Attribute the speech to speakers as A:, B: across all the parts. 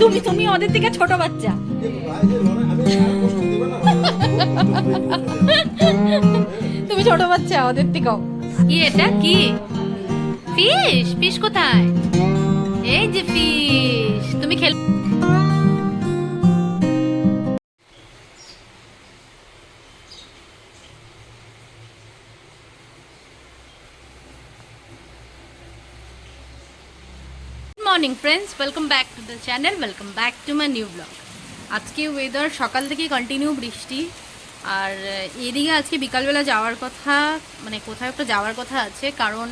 A: তুমি তুমি ওদের থেকে ছোট বাচ্চা। তুমি ছোট বাচ্চা, ওদের থেকেও। কি এটা? কি? ফিশ ফিশ কোথায়? এই যে ফিশ তুমি খেল morning friends welcome back to the channel welcome back to my new blog আজকে ওয়েদার সকাল থেকে কন্টিনিউ বৃষ্টি। আর এদিকে আজকে বিকালবেলা যাওয়ার কথা মানে কোথাও একটা যাওয়ার কথা আছে, কারণ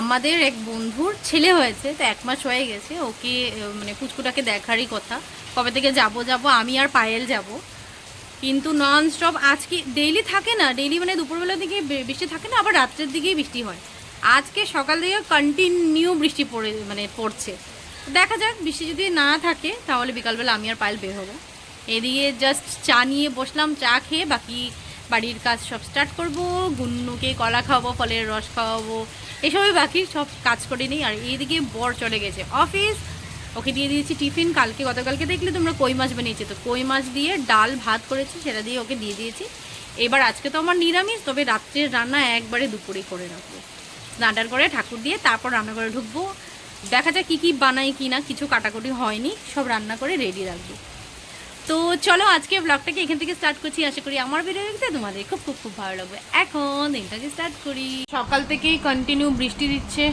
A: আমাদের এক বন্ধুর ছেলে হয়েছে, তো এক মাস হয়ে গেছে, ওকে মানে পুচকুটাকে দেখারই কথা। কবে থেকে যাব যাব, আমি আর পায়েল যাব। কিন্তু নন স্টপ আজকে ডেইলি থাকে না ডেইলি মানে দুপুরবেলার দিকে বৃষ্টি থাকে না, আবার রাত্রের দিকেই বৃষ্টি হয়। আজকে সকাল থেকে কন্টিনিউ বৃষ্টি পড়ে মানে পড়ছে। দেখা যাক, বৃষ্টি যদি না থাকে, তাহলে বিকালবেলা আমি আর পায়েল বের হব। এদিকে জাস্ট চা নিয়ে বসলাম, চা খেয়ে বাকি বাড়ির কাজ সব স্টার্ট করব। গুন্নুকে কলা খাওয়াবো, ফলের রস খাওয়াবো, এসবই বাকি, সব কাজ করে নিই। আর এইদিকে বর চলে গেছে অফিস ওকে দিয়ে দিয়েছি টিফিন কালকে, গতকালকে দেখলে তোমরা কই মাছ বানিয়েছি? তো কই মাছ দিয়ে ডাল ভাত করেছি, সেটা দিয়ে ওকে দিয়ে দিয়েছি। এবার আজকে তো আমার নিরামিষ, তবে রাত্রের রান্না একবারে দুপুরে করে রাখব। স্নাটার করে ঠাকুর দিয়ে তারপর রান্না করে ঢুকবো। দেখা যাক কী কী বানাই, কি না, কিছু কাটাকুটি হয়নি। সব রান্না করে রেডি রাখব। তো চলো আজকে ব্লগটাকে এখান থেকে স্টার্ট করছি। আশা করি আমার ভিডিও দেখতে তোমাদের খুব খুব খুব ভালো লাগবে। এখন দিনটাকে স্টার্ট করি। সকাল থেকেই কন্টিনিউ বৃষ্টি দিচ্ছে।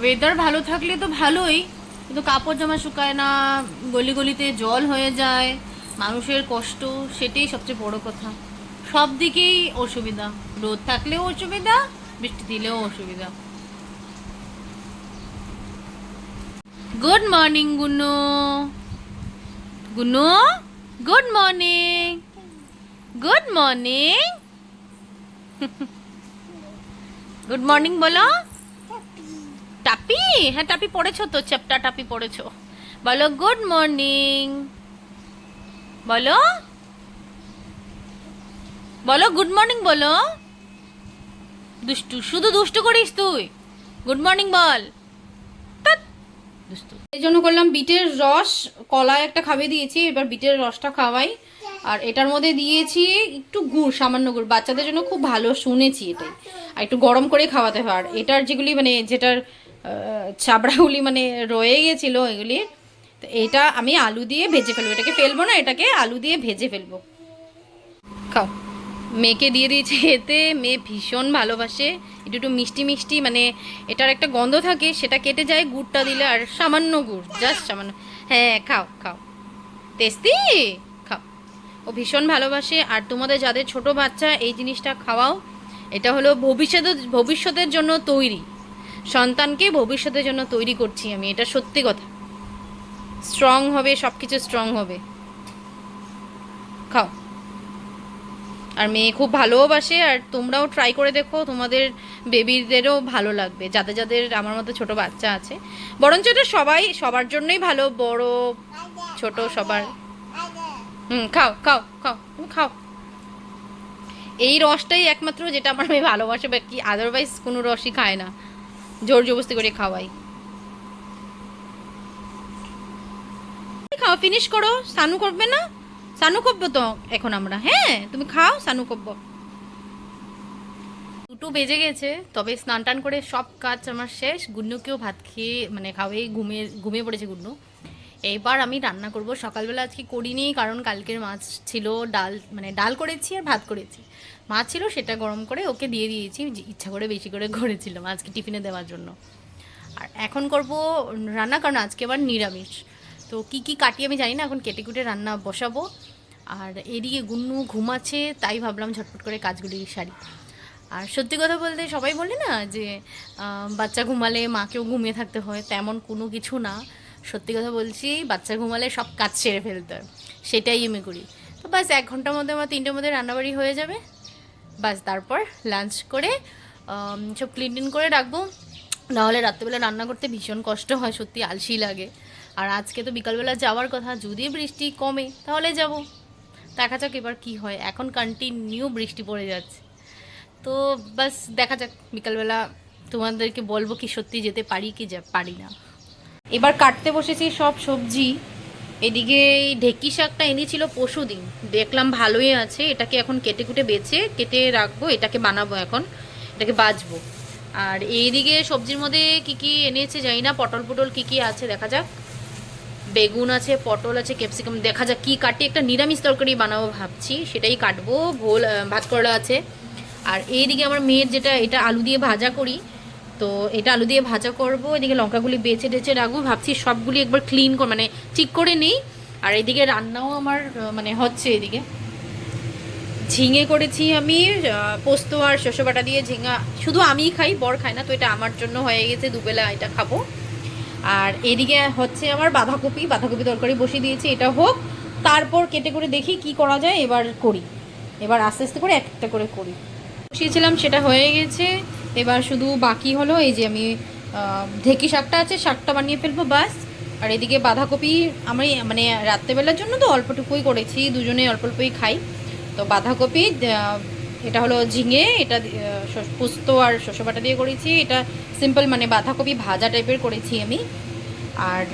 A: ওয়েদার ভালো থাকলে তো ভালোই, কিন্তু কাপড় জামা শুকায় না, গলি গলিতে জল হয়ে যায়, মানুষের কষ্ট, সেটাই সবচেয়ে বড় কথা। সব দিকেই অসুবিধা। রোদ থাকলেও অসুবিধা বৃষ্টি দিলেও অসুবিধা। Good morning Gunu Gunu good morning good morning good morning বলো। টাপি হ্যাঁ টাপি পড়েছো তো? চ্যাপ্টা টাপি পড়েছো। বলো গুড মর্নিং বলো। বলো গুড মর্নিং বলো। দুষ্টু, শুধু দুষ্টু করিস তুই। গুড মর্নিং বল। এই জন্য করলাম বিটের রস, কলায় একটা খাবে দিয়েছি, এবার বিটের রসটা খাওয়াই। আর এটার মধ্যে দিয়েছি একটু গুড়, সামান্য গুড়। বাচ্চাদের জন্য খুব ভালো শুনেছি এটাই। আর একটু গরম করে খাওয়াতে হয় আর এটার যেগুলি মানে যেটার চাবড়াগুলি মানে রয়ে গেছিল এগুলি, তো এটা আমি আলু দিয়ে ভেজে ফেলব। এটাকে ফেলব না, এটাকে আলু দিয়ে ভেজে ফেলব। খাও। মেয়েকে দিয়ে দিয়েছে এতে। মেয়ে ভীষণ ভালোবাসে। একটু একটু মিষ্টি মিষ্টি মানে এটার একটা গন্ধ থাকে, সেটা কেটে যায়, গুড়টা দিলে আর সামান্য গুড় জাস্ট সামান্য। হ্যাঁ খাও খাও। টেস্টি? খাও। ও ভীষণ ভালোবাসে। আর তোমাদের যাদের ছোট বাচ্চা, এই জিনিসটা খাওয়াও। এটা হলো ভবিষ্যতের ভবিষ্যতের জন্য তৈরি। সন্তানকে ভবিষ্যতের জন্য তৈরি করছি আমি, এটা সত্যি কথা। স্ট্রং হবে সব কিছু স্ট্রং হবে। খাও। আর মেয়ে খুব ভালোবাসে, আর তোমরাও ট্রাই করে দেখো, তোমাদের বেবিদেরও ভালো লাগবে। যাদের যাদের আমার মতো ছোট বাচ্চা আছে। বরঞ্চ এটা সবাই, সবার জন্যই ভালো, বড়, ছোট সবার। হুম, খাও খাও খাও, তুমি খাও। এই রসটাই একমাত্র যেটা আমার মেয়ে ভালোবাসে বাকি আদারওয়াইজ কোনো রসই খায় না। জোর জবস্তি করে খাওয়াই। খাও ফিনিশ করো, সানু করবে না? সানু করব তো এখন আমরা হ্যাঁ? তুমি খাও সানু করব দুটো বেজে গেছে, তবে স্নান টান করে সব কাজ আমার শেষ। গুন্নুকেও ভাত খেয়ে মানে খাওয়াই ঘুমিয়ে ঘুমিয়ে পড়েছে গুন্নু। এইবার আমি রান্না করব। সকালবেলা আজকে করিনি, কারণ কালকের মাছ ছিল, ডাল মানে ডাল করেছি আর ভাত করেছি। মাছ ছিল, সেটা গরম করে ওকে দিয়ে দিয়েছি। ইচ্ছা করে বেশি করে করেছিলাম আজকে টিফিনে দেওয়ার জন্য। আর এখন করব রান্না, কারণ আজকে আবার নিরামিষ। তো কি কি কাটি আমি জানি না, এখন কেটে কুটে রান্না বসাবো। আর এদিকে গুন্নু ঘুমাচ্ছে, তাই ভাবলাম ঝটপট করে কাজগুলি সারি। আর সত্যি কথা বলতে সবাই বলে না যে বাচ্চা ঘুমালে মাকেও ঘুমিয়ে থাকতে হয়, তেমন কোনো কিছু না। সত্যি কথা বলছি, বাচ্চা ঘুমালে সব কাজ সেরে ফেলতে হয়, সেটাই আমি করি। তো বাস এক ঘণ্টার মধ্যে আমার তিনটের মধ্যে রান্নাবাড়ি হয়ে যাবে। বাস তারপর লাঞ্চ করে সব ক্লিন টিন করে রাখব। নাহলে রাত্রেবেলা রান্না করতে ভীষণ কষ্ট হয়, সত্যি আলসি লাগে। আর আজকে তো বিকালবেলা যাওয়ার কথা, যদি বৃষ্টি কমে, তাহলে যাব। দেখা যাক এবার কি হয়। এখন কন্টিনিউ বৃষ্টি পড়ে যাচ্ছে। তো বাস দেখা যাক। বিকালবেলা তোমাদেরকে বলব কি সত্যি যেতে পারি কি যা পারি না। এবার কাটতে বসেছি সব সবজি। এদিকে এই ঢেকি শাকটা এনেছিল পরশু দিন দেখলাম ভালোই আছে। এটাকে এখন কেটে কুটে বেছে, কেটে রাখব। এটাকে বানাবো এখন। এটাকে বাজবো। আর এইদিকে সবজির মধ্যে কি কি এনেছে জানি না। পটল পটল কি কি আছে দেখা যাক। বেগুন আছে, পটল আছে ক্যাপসিকাম দেখা যাক কি কাটি। একটা নিরামিষ তরকারি বানাবো ভাবছি। সেটাই কাটবো। ভোল ভাত করলা আছে। আর এইদিকে আমার মেয়ের যেটা, এটা আলু দিয়ে ভাজা করি। তো এটা আলু দিয়ে ভাজা করব। এদিকে লঙ্কাগুলি বেছে টেছে রাখব। ভাবছি সবগুলি একবার ক্লিন কর মানে ঠিক করে নেই। আর এদিকে রান্নাও আমার মানে হচ্ছে এদিকে। ঝিঙে করেছি আমি পোস্ত আর শস্য বাটা দিয়ে ঝিঙা। শুধু আমিই খাই, বর খাই না, তো এটা আমার জন্য হয়ে গেছে। দুবেলা এটা খাব। আর এদিকে হচ্ছে আমার বাঁধাকপি বাঁধাকপি তরকারি বসিয়ে দিয়েছি, এটা হোক। তারপর কেটে করে দেখি কি করা যায়, এবার করি। এবার আস্তে আস্তে করে একটা করে করি। বসিয়েছিলাম, সেটা হয়ে গেছে। এবার শুধু বাকি হলো এই যে আমি ঢেকি শাকটা আছে, শাকটা বানিয়ে ফেলব বাস আর এদিকে বাঁধাকপি আমি মানে রাত্রেবেলার জন্য তো অল্পটুকুই করেছি, দুজনে অল্প অল্পই খাই। তো বাঁধাকপি এটা হলো ঝিঙে, এটা পোস্ত আর শস্য বাটা দিয়ে করেছি। এটা সিম্পল মানে বাঁধাকপি ভাজা টাইপের করেছি আমি। আর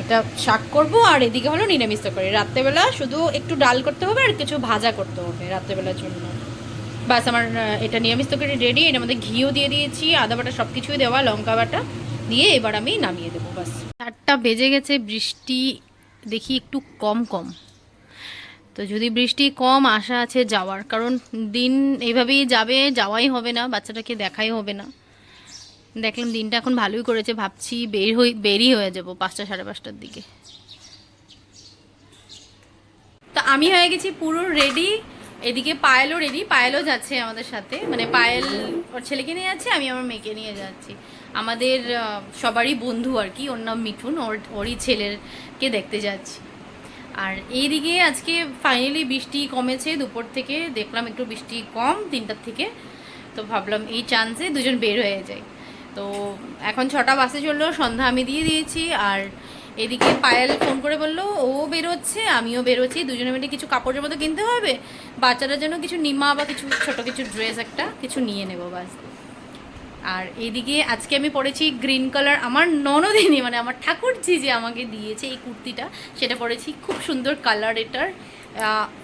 A: এটা শাক করব আর এদিকে হলো নিরামিষ তরকারি। রাত্রেবেলা শুধু একটু ডাল করতে হবে আর কিছু ভাজা করতে হবে রাত্রেবেলার জন্য। বাস আমার এটা নিরামিষ তরকারি রেডি এর মধ্যে ঘিও দিয়ে দিয়েছি, আদা বাটা সব কিছুই দেওয়া, লঙ্কা বাটা দিয়ে এবার আমি নামিয়ে দেবো বাস চারটা বেজে গেছে, বৃষ্টি দেখি একটু কম কম। তো যদি বৃষ্টি কম আশা আছে যাওয়ার, কারণ দিন এইভাবেই যাবে, যাওয়াই হবে না, বাচ্চাটাকে দেখাই হবে না। দেখলাম দিনটা এখন ভালোই করেছে, ভাবছি বের হই, বেরই হয়ে যাব পাঁচটা সাড়ে পাঁচটার দিকে। তো আমি হয়ে গেছি পুরো রেডি এদিকে পায়েলও রেডি পায়েলও যাচ্ছে আমাদের সাথে। মানে পায়েল ওর ছেলেকে নিয়ে যাচ্ছে, আমি আমার মেয়েকে নিয়ে যাচ্ছি। আমাদের সবারই বন্ধু আর কি, ওর নাম মিঠুন, ওর, ওরই ছেলেরকে দেখতে যাচ্ছি। আর এইদিকে আজকে ফাইনালি বৃষ্টি কমেছে, দুপুর থেকে। দেখলাম একটু বৃষ্টি কম তিনটার থেকে। তো ভাবলাম এই চান্সে দুজন বের হয়ে যায় তো এখন ছটা বাসে চলল, সন্ধ্যা আমি দিয়ে দিয়েছি। আর এদিকে পায়েল ফোন করে বলল, ও বেরোচ্ছে, আমিও বেরোচ্ছি। দুজনে মিলে কিছু কাপড়ের মতো কিনতে হবে। বাচ্চারা যেন কিছু নিমা বা কিছু ছোট কিছু ড্রেস একটা, কিছু নিয়ে নেব বাস। আর এদিকে আজকে আমি পরেছি গ্রিন কালার আমার ননদিনী মানে আমার ঠাকুরজি যে আমাকে দিয়েছে এই কুর্তিটা, সেটা পরেছি খুব সুন্দর কালার এটার।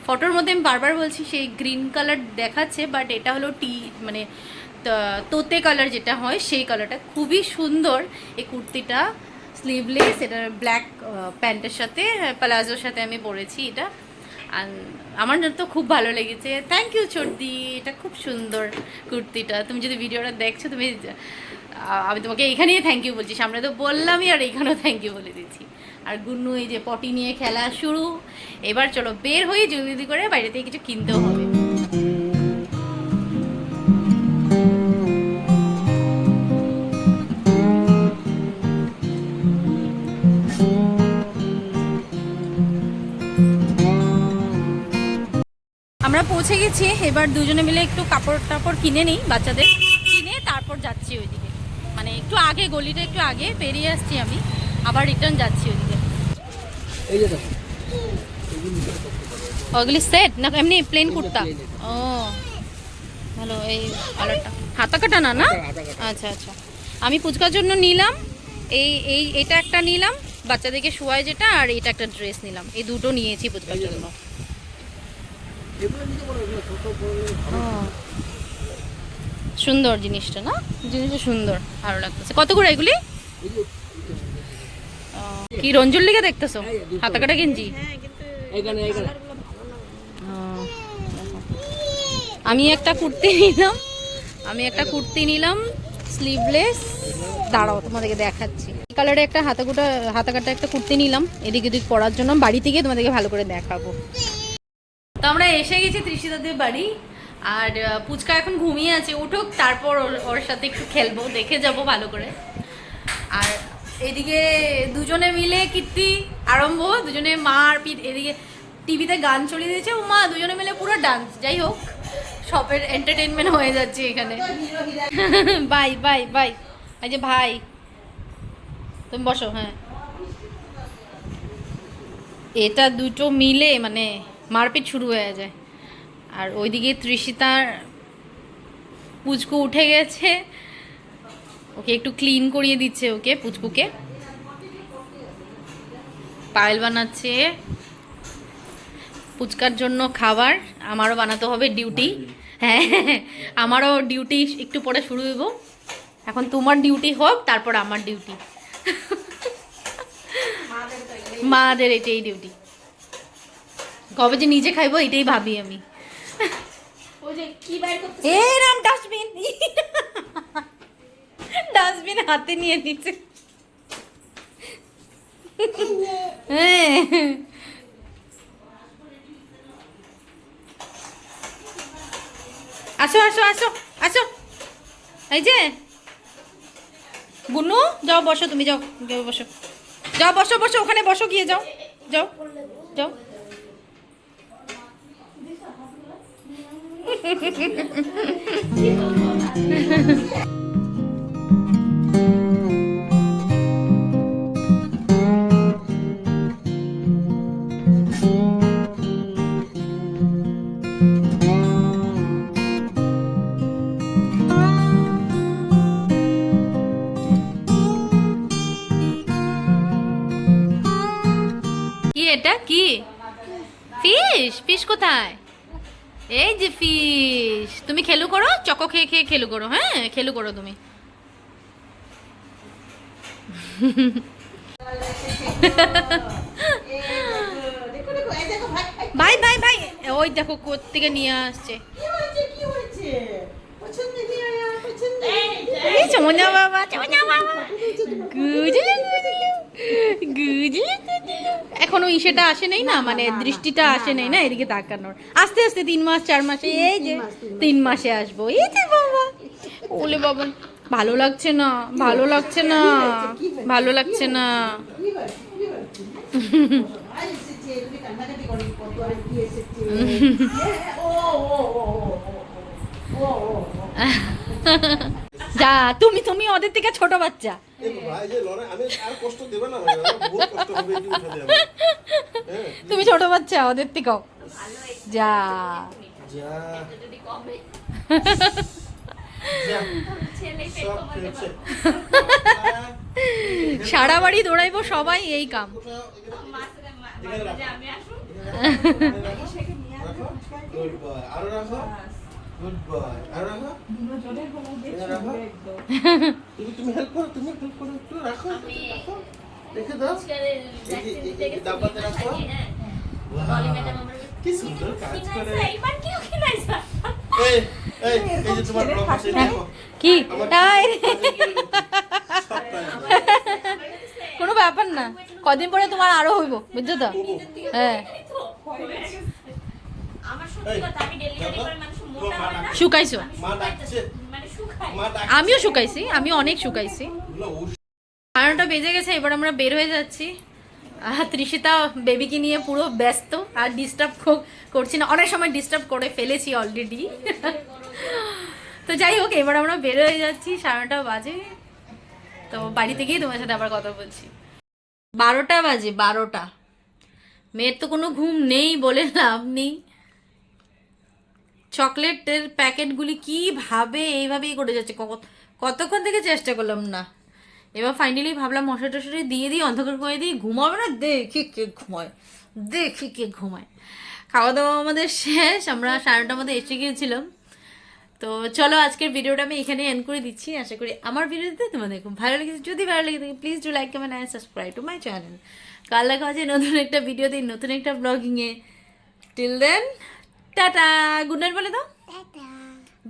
A: ফটোর মধ্যে আমি বারবার বলছি সেই গ্রিন কালার দেখাচ্ছে, বাট এটা হলো টি মানে তোতে কালার যেটা হয়, সেই কালারটা খুবই সুন্দর। এই কুর্তিটা স্লিভলেস এটার ব্ল্যাক প্যান্টের সাথে প্লাজোর সাথে আমি পরেছি এটা। আমার তো খুব ভালো লেগেছে। থ্যাংক ইউ চর্দি এটা খুব সুন্দর কুর্তিটা। তুমি যদি ভিডিওটা দেখছ, তুমি আমি তোমাকে এখানেই থ্যাংক ইউ বলছি। সামনে তো বললামই, আর এখানেও থ্যাংক ইউ বলে দিচ্ছি। আর গুন্নু এই যে পটি নিয়ে খেলা শুরু। এবার চলো বের হয়ে জলদি করে বাইরে থেকে কিছু কিনতেও হবে। গেছি এবার দুজনে মিলে একটু কাপড় টাপড় কিনে নিই বাচ্চাদের। কিনে তারপর যাচ্ছি ওইদিকে। মানে একটু আগে গলিটা একটু আগে পেরিয়ে আসছি আমি আবার রিটার্ন যাচ্ছি ওইদিকে। ওগুলি সেট না এমনি প্লেন কুর্তা? ও ভালো এই কালারটা হাতা কাটা না না? আচ্ছা আচ্ছা। আমি পুচকার জন্য নিলাম এই এই এটা একটা নিলাম বাচ্চাদেরকে শোয়ায় যেটা আর এটা একটা ড্রেস নিলাম। এই দুটো নিয়েছি পুচকার জন্য
B: এগুলো নিতে পারো এগুলো ছোট বড়
A: ও। সুন্দর জিনিসটা, না? জিনিসটা সুন্দর, ভালো লাগতেছে। কত করে এগুলি? কি রঞ্জুর লিগে দেখতেছো? হাতা কাটা গেঞ্জি। আমি একটা কুর্তি নিলাম, আমি একটা কুর্তি নিলাম স্লিভলেস দাঁড়াও, তোমাদেরকে দেখাচ্ছি। কালারে একটা হাতাকুটা, হাতাকাটা একটা কুর্তি নিলাম এদিক এদিক পরার জন্য। বাড়িতে গিয়ে তোমাদেরকে ভালো করে দেখাবো। তো আমরা এসে গেছি তৃষিতাদের বাড়ি, আর পুচকা এখন ঘুমিয়ে আছে, উঠুক, তারপর ওর সাথে একটু খেলব, দেখে যাব ভালো করে। আর এদিকে দুজনে মিলে কীর্তি আরম্ভ, দুজনে মা আর পিঠ এদিকে টিভিতে গান চলিয়ে দিয়েছে ও মা দুজনে মিলে পুরো ডান্স যাই হোক, সবের এন্টারটেনমেন্ট হয়ে যাচ্ছে এখানে। বাই বাই বাই, এই যে ভাই, তুমি বসো হ্যাঁ। এটা দুটো মিলে মানে মারপিট শুরু হয়ে যায়। আর ওইদিকে তৃষিতার পুচকু উঠে গেছে। ওকে একটু ক্লিন করিয়ে দিচ্ছে ওকে পুচকুকে। পায়েল বানাচ্ছে। পুচকার জন্য খাবার। আমারও বানাতে হবে ডিউটি হ্যাঁ আমারও ডিউটি একটু পরে শুরু হইব। এখন তোমার ডিউটি হোক তারপর আমার ডিউটি মাদের এটাই ডিউটি কবে যে নিজে খাইবো এটাই ভাবি আমি। রাম ডাস্টবিন হাতে নিয়ে নিচ্ছে। হ্যাঁ। আসো আসো আসো আসো। এই যে। বুনু যাও বসো তুমি যাও যাও বসো। যাও বসো বসো ওখানে বসো গিয়ে যাও। যাও যাও। কি এটা? কি? ফিশ ফিশ কোথায়? এই যে ফিশ তুমি খেলু করো চকো খেয়ে খেয়ে খেলু করো হ্যাঁ? খেলু করো তুমি।
C: ভাই
A: ভাই
C: ভাই,
A: ওই দেখো কোত্থেকে নিয়ে আসছে। চমনা বাবা চমনা বাবা। গুজলু গুজলু। গুজলু এখনও ইসেটা আসে নাই না? মানে দৃষ্টিটা আসে নাই না এদিকে তাকানোর। আস্তে আস্তে তিন মাস চার মাসে এই যে তিন মাসে আসব। এই যে বাবা। ওলে বাবা ভালো লাগছে না ভালো লাগছে না ভালো লাগছে না। যা তুমি তুমি ওদের থেকে ছোট বাচ্চা।
B: এই ভাই যে লড়াই আমি আর কষ্ট দেবে না ভাই আমার বহুত কষ্ট হবে এটি উঠাতে আমি হ্যাঁ।
A: তুমি ছোট বাচ্চা ওদের থেকেও যা। সারা বাড়ি দৌড়াইবো সবাই এই কাম।
B: আরও রাখো। গুড বয় আরও রাখো? তুমি তুমি হেল্প করো তুমি হেল্প করো একটু রাখো রাখো। রেখে দাও। এই যে- এই যে- এই যে ডাব্বাতে রাখো। কি সুন্দর কাজ করে। এই এই এই যে তোমার ব্লগ আছে
A: কি?
B: আমার
A: আয় রে।
B: সব কাজ।
A: কোনো ব্যাপার না। কদিন পরে তোমার আরও হইব বুঝছ তো? হ্যাঁ।
D: আমার সত্যি কথা আমি ডেলিভারি করে মানুষ হয়
A: শুকাইছো? আমিও শুকাইছি আমি অনেক শুকাইছি। বারোটা বেজে গেছে এবার আমরা বের হয়ে যাচ্ছি। আর ত্রিষিতা বেবিকে নিয়ে পুরো ব্যস্ত আর ডিস্টার্ব করছি না। অনেক সময় ডিস্টার্ব করে ফেলেছি অলরেডি তো যাই হোক এবার আমরা বের হয়ে যাচ্ছি সাড়ে নটা বাজে। তো বাড়িতে গিয়ে তোমার সাথে আবার কথা বলছি। বারোটা বাজে বারোটা। মেয়ের তো কোনো ঘুম নেই বলে লাভ নেই। চকলেটের প্যাকেটগুলি কীভাবে এইভাবেই করে যাচ্ছে? কত- কতক্ষণ থেকে চেষ্টা করলাম না। এবার ফাইনালি ভাবলাম মশারি টশারি দিয়ে দিই, অন্ধকার করে দিই, ঘুমাবে না? দেখি কে ঘুমায়, দেখি কে ঘুমায়। খাওয়া দাওয়া আমাদের শেষ, আমরা সাড়ে নটার মধ্যে এসে গিয়েছিলাম। তো চলো আজকের ভিডিওটা আমি এখানে এন্ড করে দিচ্ছি। আশা করি আমার ভিডিওতে তোমাদের খুব ভালো লেগেছে। যদি ভালো লেগে থাকে please do like comment and subscribe to my channel কাল দেখা হচ্ছে নতুন একটা ভিডিওতে, নতুন একটা ব্লগিংয়ে till then tata good night বলে দাও।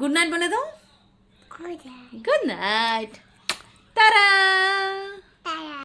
A: গুড নাইট বলে দাও। গুড নাইট তারা